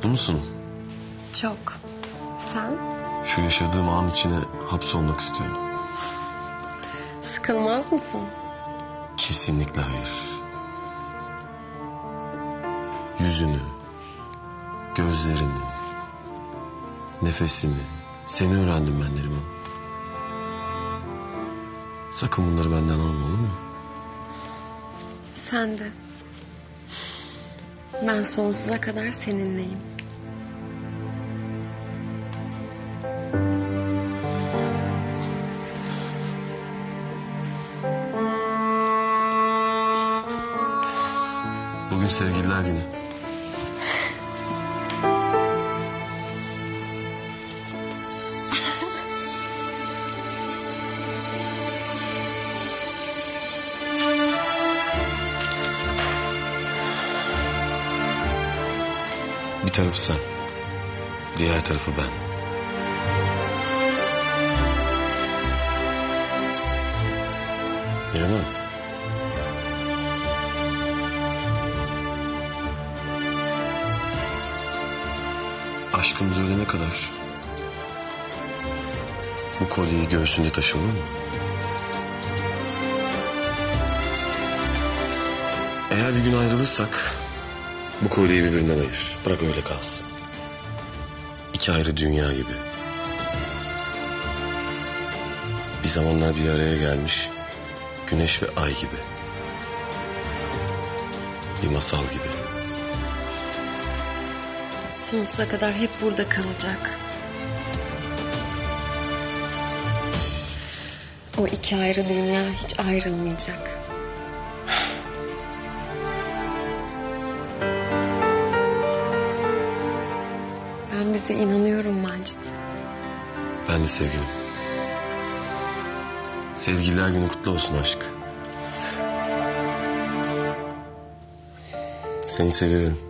Mutlu musun? Çok. Sen? Şu yaşadığım an içine hapsolmak istiyorum. Sıkılmaz mısın? Kesinlikle hayır. Yüzünü, gözlerini, nefesini, seni öğrendim ben Neriman. Sakın bunları benden alma olur mu? Sen de. Ben sonsuza kadar seninleyim. Bugün sevgililer günü. Bir tarafı sen, diğer tarafı ben. Neriman. Aşkımız ölene kadar bu kolyeyi göğsünde taşı olur mu? Eğer bir gün ayrılırsak bu kolyeyi birbirinden ayır. Bırak öyle kalsın. İki ayrı dünya gibi. Bir zamanlar bir araya gelmiş güneş ve ay gibi. Bir masal gibi. Sonsuza kadar hep burada kalacak. O iki ayrı dünya hiç ayrılmayacak. Ben bize inanıyorum Macit. Ben de sevgilim. Sevgililer günü kutlu olsun aşk. Seni seviyorum.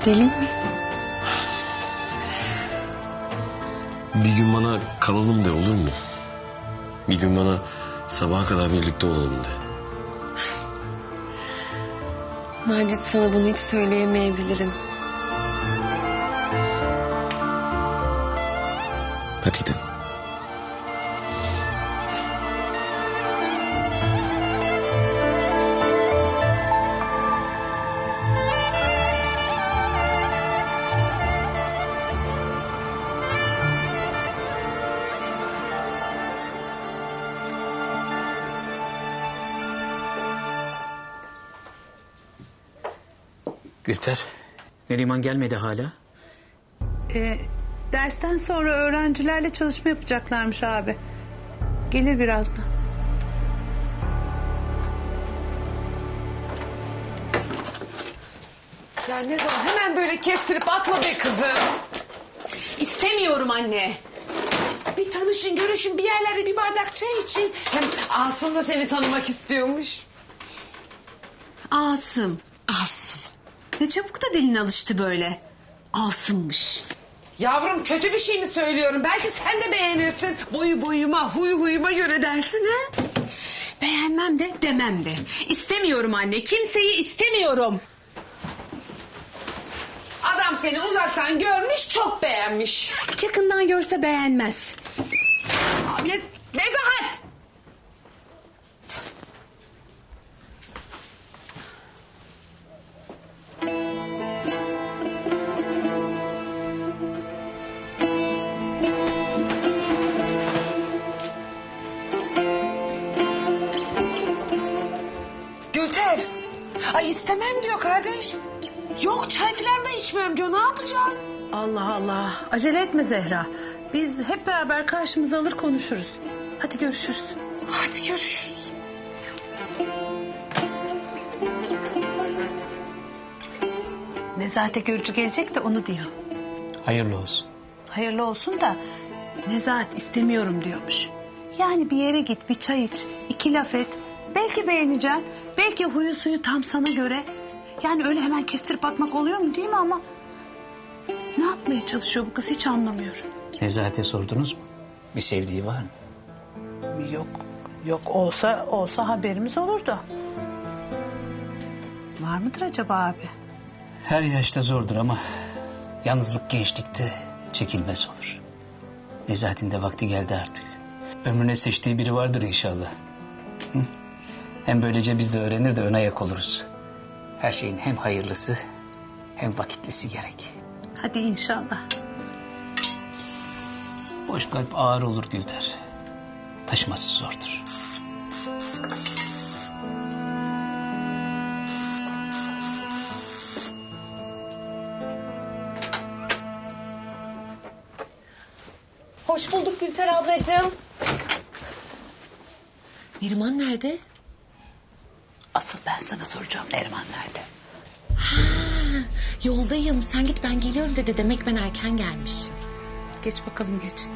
Gidelim mi? Bir gün bana kalalım de olur mu? Bir gün bana sabaha kadar birlikte olalım de. Macit sana bunu hiç söyleyemeyebilirim. Hadi de. Gülter, Neriman gelmedi hala. Ee, dersten sonra öğrencilerle çalışma yapacaklarmış abi. Gelir birazdan. Cennet Hanım hemen böyle kestirip atma be kızım. İstemiyorum anne. Bir tanışın görüşün bir yerlerde bir bardak çay için. Hem Asım da seni tanımak istiyormuş. Asım. Asım. Ne çabuk da dilin alıştı böyle. Asımmış. Yavrum kötü bir şey mi söylüyorum? Belki sen de beğenirsin. Boyu boyuma, huy huyuma göre dersin ha? Beğenmem de demem de. İstemiyorum anne. Kimseyi istemiyorum. Adam seni uzaktan görmüş, çok beğenmiş. Yakından görse beğenmez. Abi ne, nezahat! Ay istemem diyor kardeş. Yok çay falan da içmem diyor. Ne yapacağız? Allah Allah. Acele etme Zehra. Biz hep beraber karşımıza alır konuşuruz. Hadi görüşürüz. Hadi görüşürüz. Nezahate görücü gelecek de onu diyor. Hayırlı olsun. Hayırlı olsun da Nezahat istemiyorum diyormuş. Yani bir yere git bir çay iç iki laf et. Belki beğeneceksin. Belki huyu suyu tam sana göre. Yani öyle hemen kestirip atmak oluyor mu değil mi ama... Ne yapmaya çalışıyor bu kız hiç anlamıyorum. Nezahate sordunuz mu? Bir sevdiği var mı? Yok yok olsa olsa haberimiz olurdu. Var mıdır acaba abi? Her yaşta zordur ama yalnızlık gençlikte çekilmez olur. Nezahat'in de vakti geldi artık. Ömrüne seçtiği biri vardır inşallah. Hem böylece biz de öğrenir de ön ayak oluruz. Her şeyin hem hayırlısı hem vakitlisi gerek. Hadi inşallah. Boş kalp ağır olur Gülter. Taşıması zordur. Hoş bulduk Gülter ablacığım. Neriman nerede? Asıl ben sana soracağım Neriman nerede? Yoldayım. Sen git ben geliyorum dedi. Demek ben erken gelmiş. Geç bakalım geç.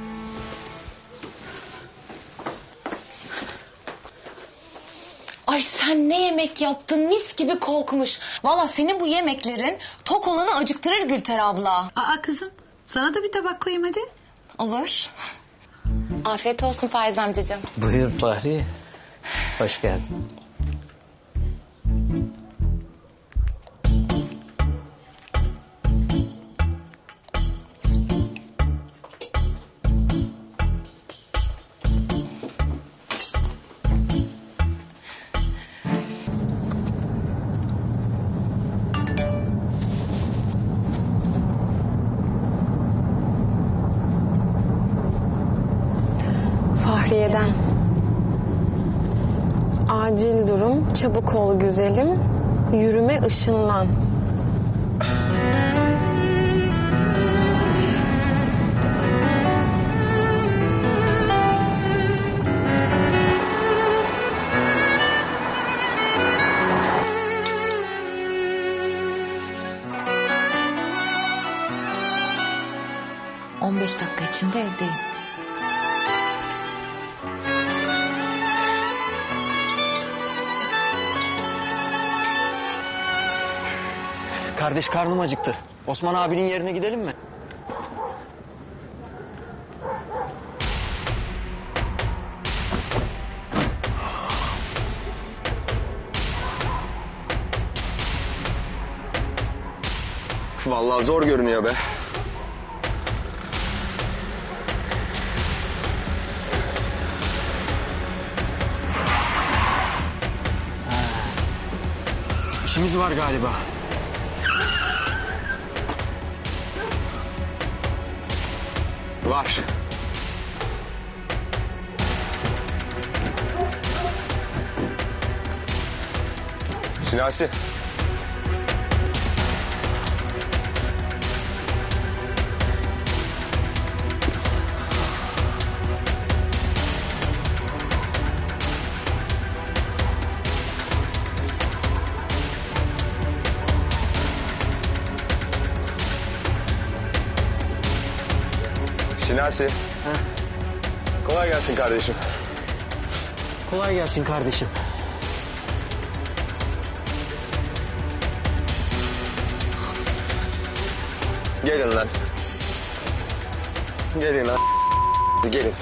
Ay sen ne yemek yaptın mis gibi kokmuş. Valla senin bu yemeklerin tok olanı acıktırır Gülter abla. Aa kızım sana da bir tabak koyayım hadi. Olur. Afiyet olsun Faiz amcacığım. Buyur Fahri. Hoş geldin. Fahriye'den. Acil durum, çabuk ol güzelim, yürüme ışınlan. On beş dakika içinde evdeyim. Kardeş karnım acıktı. Osman abinin yerine gidelim mi? Vallahi zor görünüyor be. İşimiz var galiba. Var. Şinasi. Şinasi. Kolay gelsin kardeşim. Kolay gelsin kardeşim. Gelin lan. Gelin lan. Gelin.